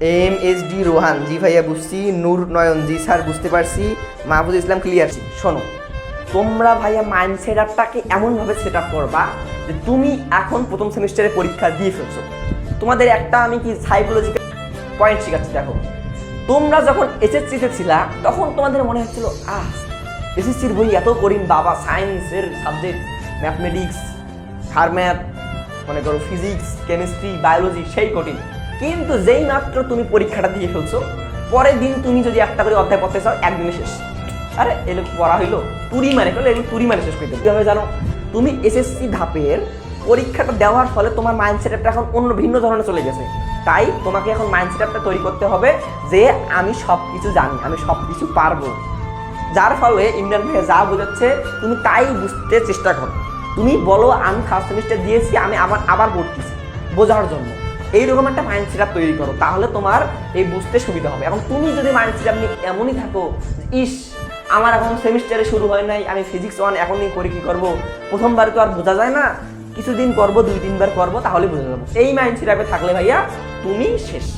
M S D Rohan, জি ভাইয়া বুঝছি, নূর নয়ন, জি sir বুঝতে পারছি, মাহফুজ ইসলাম ক্লিয়ার শোনো, তোমরা ভাইয়া মাইন্ড সেট আপটাকে এমনভাবে সেট আপ করবা যে তুমি এখন প্রথম সেমিস্টারে পরীক্ষা দিয়ে ফেলছো। তোমাদের একটা আমি কি সাইকোলজিক্যাল পয়েন্ট শিখাচ্ছি, দেখো। তোমরা যখন এসএসসিতে ছিলা, তখন তোমাদের মনে হচ্ছিল, আহ এসএসসির বই এত করিম বাবা সায়েন্সের সাবজেক্ট ম্যাথমেটিক্স সার ম্যাথ মনে করো ফিজিক্স কেমিস্ট্রি বায়োলজি সেই কঠিন। কিন্তু যেই মাত্র তুমি পরীক্ষাটা দিয়ে ফেলছো, পরের দিন তুমি যদি একটা করে অধ্যায় পড়তে চাও, একদিনে শেষ। আরে এগুলো পড়া হইল। তুরি মানে ফেলো এগুলো তুরি মানে শেষ করে দেবে। কীভাবে জানো? তুমি এসএসসি ধাপের পরীক্ষাটা দেওয়ার ফলে তোমার মাইন্ড সেটআপটা এখন অন্য ভিন্ন ধরনের চলে গেছে। তাই তোমাকে এখন মাইন্ড সেটআপটা তৈরি করতে হবে যে আমি সব কিছু জানি, আমি সব কিছু পারব। যার ফলে ইমরান ভাইয়া যা বোঝাচ্ছে, তুমি তাই বুঝতে চেষ্টা করো। তুমি বলো, আমি ফার্স্ট সেমিস্টার দিয়েছি, আমি আবার আবার পড়তেছি, বোঝার জন্য। এইরকম একটা মাইন্ড সেট তৈরি করো, তাহলে তোমার এই বুঝতে সুবিধা হবে। এখন তুমি যদি মাইন্ড সেট নিয়ে এমনই থাকো, ইস, আমার এখন সেমিস্টারে শুরু হয় নাই, আমি ফিজিক্স ওয়ান এখনই করে কি করব, প্রথমবার তো আর বোঝা যায় না, কিছুদিন করব, দুই তিনবার করব, তাহলে বোঝা যাব। এই মাইন্ড সেট থাকলে ভাইয়া, তুমি শেষ।